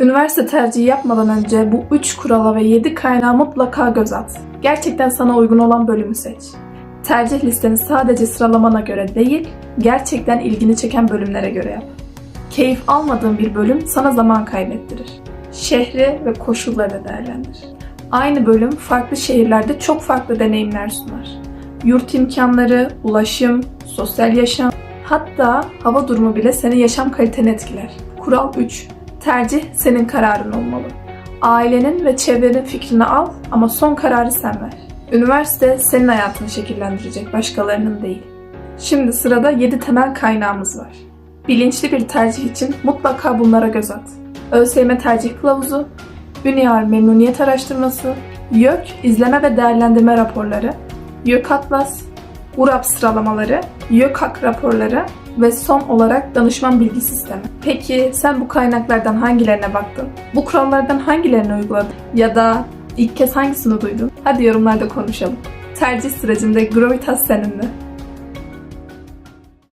Üniversite tercihi yapmadan önce bu 3 kurala ve 7 kaynağa mutlaka göz at. Gerçekten sana uygun olan bölümü seç. Tercih listeni sadece sıralamana göre değil, gerçekten ilgini çeken bölümlere göre yap. Keyif almadığın bir bölüm sana zaman kaybettirir. Şehri ve koşulları değerlendir. Aynı bölüm farklı şehirlerde çok farklı deneyimler sunar. Yurt imkanları, ulaşım, sosyal yaşam, hatta hava durumu bile senin yaşam kaliteni etkiler. Kural 3. Tercih senin kararın olmalı. Ailenin ve çevrenin fikrini al ama son kararı sen ver. Üniversite senin hayatını şekillendirecek, başkalarının değil. Şimdi sırada 7 temel kaynağımız var. Bilinçli bir tercih için mutlaka bunlara göz at. ÖSYM tercih kılavuzu, Bünyar memnuniyet araştırması, YÖK izleme ve değerlendirme raporları, YÖK Atlas, URAP sıralamaları, YÖKAK raporları ve son olarak danışman bilgi sistemi. Peki sen bu kaynaklardan hangilerine baktın? Bu kurallardan hangilerini uyguladın? Ya da ilk kez hangisini duydun? Hadi yorumlarda konuşalım. Tercih sürecinde Gravitas seninle.